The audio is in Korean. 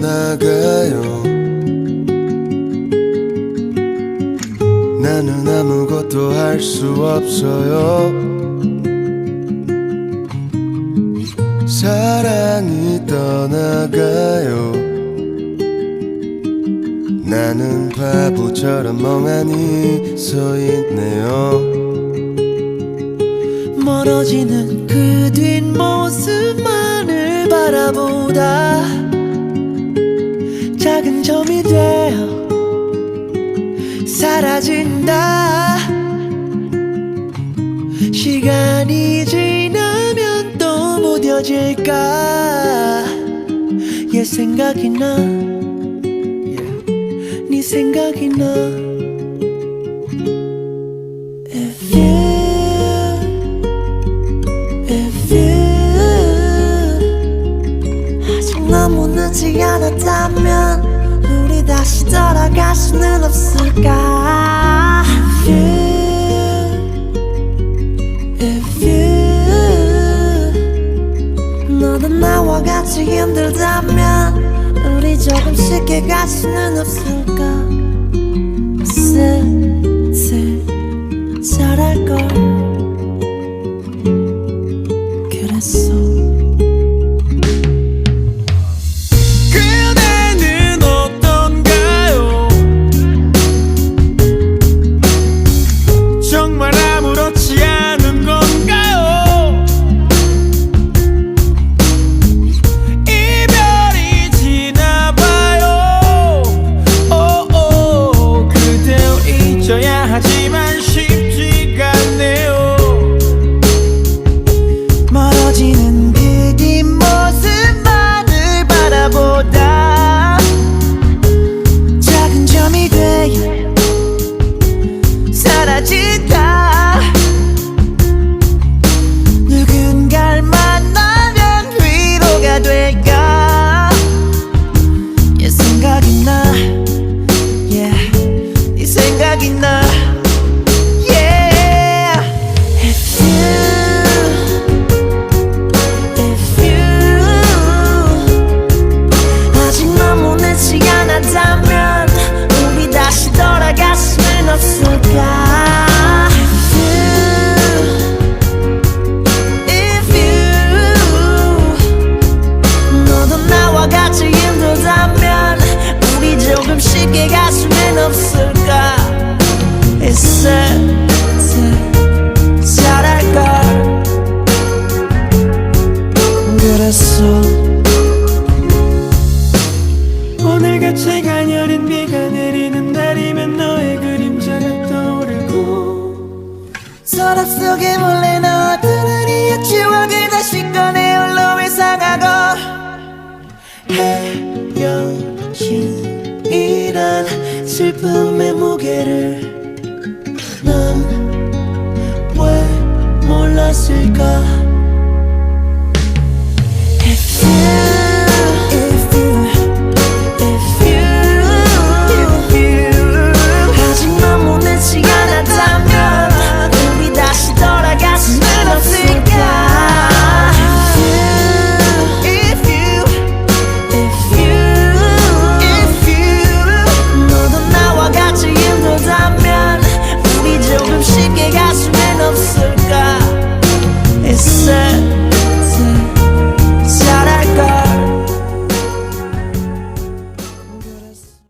다 떠나가요. 나는 아무것도 할 수 없어요. 사랑이 떠나가요. 나는 바보처럼 멍하니 서 있네요. 멀어지는 그 뒷모습만을 바라보다 작은 점이 되어 사라진다. 시간이 지나면 또 무뎌질까? 얘 생각이 나. 네 생각이 나. If you If you. 아직 너무 늦지 않았다면 우리 다시 돌아갈 수는 없을까? If you If you. 너도 나와 같이 힘들다면 우리 조금 쉽게 갈 수는 없을까 오늘같이 가녀린 비가 내리는 날이면 너의 그림자가 떠오르고 서랍 속에 몰래 넣었던 우리의 추억을 다시 꺼내 홀로 회상하고 헤어진 이런 슬픔의 무게를